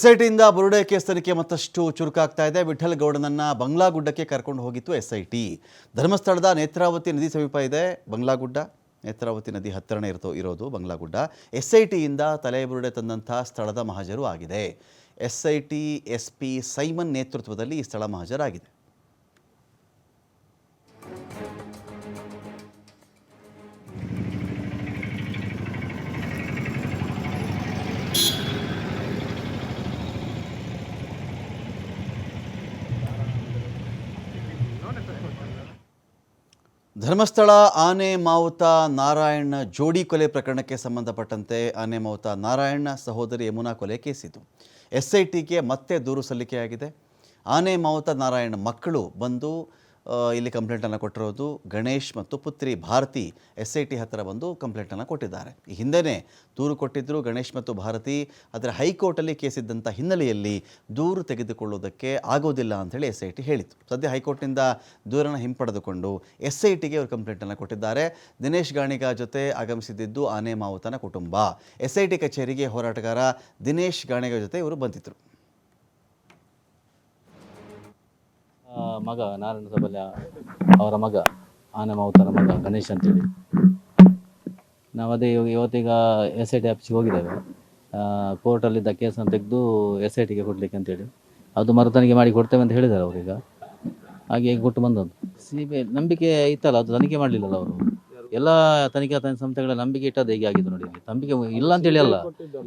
ಎಸ್ಐಟಿಯಿಂದ ಬುರುಡೆ case ತನಿಖೆ ಮತ್ತಷ್ಟು ಚುರುಕಾಗ್ತಾ ಇದೆ. ವಿಠಲ್ ಗೌಡನನ್ನ ಬಂಗ್ಲಾಗುಡ್ಡಕ್ಕೆ ಕರ್ಕೊಂಡು ಹೋಗಿತ್ತು ಎಸ್ಐಟಿ. ಧರ್ಮಸ್ಥಳದ ನೇತ್ರಾವತಿ ನದಿ ಸಮೀಪ ಇದೆ. ಬಂಗ್ಲಾಗುಡ್ಡ, ನೇತ್ರಾವತಿ ನದಿ ಹತ್ತಿರನೇ ಇರ್ತೋ ಇರೋದು ಬಂಗ್ಲಾಗುಡ್ಡ. ಎಸ್ಐಟಿಯಿಂದ ತಲೆಬುರುಡೆ ತಂದಂಥ ಸ್ಥಳದ ಮಹಾಜರು ಆಗಿದೆ. ಎಸ್ಐಟಿ, ಎಸ್ಪಿ ಸೈಮನ್ ನೇತೃತ್ವದಲ್ಲಿ ಈ ಸ್ಥಳ ಮಹಜರಾಗಿದೆ. ಧರ್ಮಸ್ಥಳ, ಆನೆ ಮಾವುತ, ನಾರಾಯಣ ಜೋಡಿ ಕೊಲೆ ಪ್ರಕರಣಕ್ಕೆ ಸಂಬಂಧಪಟ್ಟಂತೆ ಆನೆ ಮಾವುತ, ನಾರಾಯಣ ಸಹೋದರಿ ಯಮುನಾ ಕೊಲೆ ಕೇಸಿತು ಎಸ್ ಮತ್ತೆ ದೂರು ಸಲ್ಲಿಕೆಯಾಗಿದೆ. ಆನೆ ಮಾವುತ, ನಾರಾಯಣ ಮಕ್ಕಳು ಬಂದು ಇಲ್ಲಿ ಕಂಪ್ಲೇಂಟನ್ನು ಕೊಟ್ಟಿರೋದು ಗಣೇಶ್ ಮತ್ತು ಪುತ್ರಿ ಭಾರತಿ ಎಸ್ ಐ ಟಿ ಹತ್ತಿರ ಬಂದು ಕಂಪ್ಲೇಂಟನ್ನು ಕೊಟ್ಟಿದ್ದಾರೆ. ಈ ಹಿಂದೆಯೇ ದೂರು ಕೊಟ್ಟಿದ್ದರು ಗಣೇಶ್ ಮತ್ತು ಭಾರತಿ, ಆದರೆ ಹೈಕೋರ್ಟಲ್ಲಿ ಕೇಸಿದ್ದಂಥ ಹಿನ್ನೆಲೆಯಲ್ಲಿ ದೂರು ತೆಗೆದುಕೊಳ್ಳೋದಕ್ಕೆ ಆಗೋದಿಲ್ಲ ಅಂಥೇಳಿ ಎಸ್ ಐ ಟಿ ಹೇಳಿತು ಸದ್ಯ ಹೈಕೋರ್ಟ್ನಿಂದ ದೂರನ್ನು ಹಿಂಪಡೆದುಕೊಂಡು ಎಸ್ ಐ ಟಿಗೆ ಅವರು ಕಂಪ್ಲೇಂಟನ್ನು ಕೊಟ್ಟಿದ್ದಾರೆ. ದಿನೇಶ್ ಗಾಣಿಗ ಜೊತೆ ಆಗಮಿಸಿದ್ದು ಆನೆ ಮಾವುತನ ಕುಟುಂಬ. ಎಸ್ ಐ ಟಿ ಕಚೇರಿಗೆ ಹೋರಾಟಗಾರ ದಿನೇಶ್ ಗಾಣಿಗ ಜೊತೆ ಇವರು ಬಂದಿದ್ದರು ಮಗ, ನಾರಾಯಣ ಸಬಲ್ಯ ಅವರ ಮಗ ಆನೆ ಮಾವುತರ ಮಗ ಗಣೇಶ್ ಅಂತೇಳಿ. ನಾವು ಅದೇ ಇವಾಗ ಇವತ್ತೀಗ ಎಸ್ ಐ ಟಿ ಆಫೀಸಿಗೆ ಹೋಗಿದ್ದೇವೆ. ಕೋರ್ಟಲ್ಲಿದ್ದ ಕೇಸನ್ನು ತೆಗೆದು ಎಸ್ ಐ ಟಿಗೆ ಕೊಡಲಿಕ್ಕೆ ಅಂತೇಳಿ. ಅದು ಮರುತನಿಗೆ ಮಾಡಿ ಕೊಡ್ತೇವೆ ಅಂತ ಹೇಳಿದ್ದಾರೆ ಅವರೀಗ ಹಾಗೆ ಕೊಟ್ಟು ಬಂದದ್ದು? ಸಿ ಬಿ ಐ ನಂಬಿಕೆ ಇತ್ತಲ್ಲ, ಅದು ತನಿಖೆ ಮಾಡಲಿಲ್ಲಲ್ಲ ಅವರು? ಎಲ್ಲ ತನಿಖಾ ಸಂಸ್ಥೆಗಳ ನಂಬಿಕೆ ಇಟ್ಟದ್ದು ಹೇಗೆ ಆಗಿದೆ ನೋಡಿ ನಂಬಿಕೆ ಇಲ್ಲ ಅಂತೇಳಿ ಅಲ್ಲ.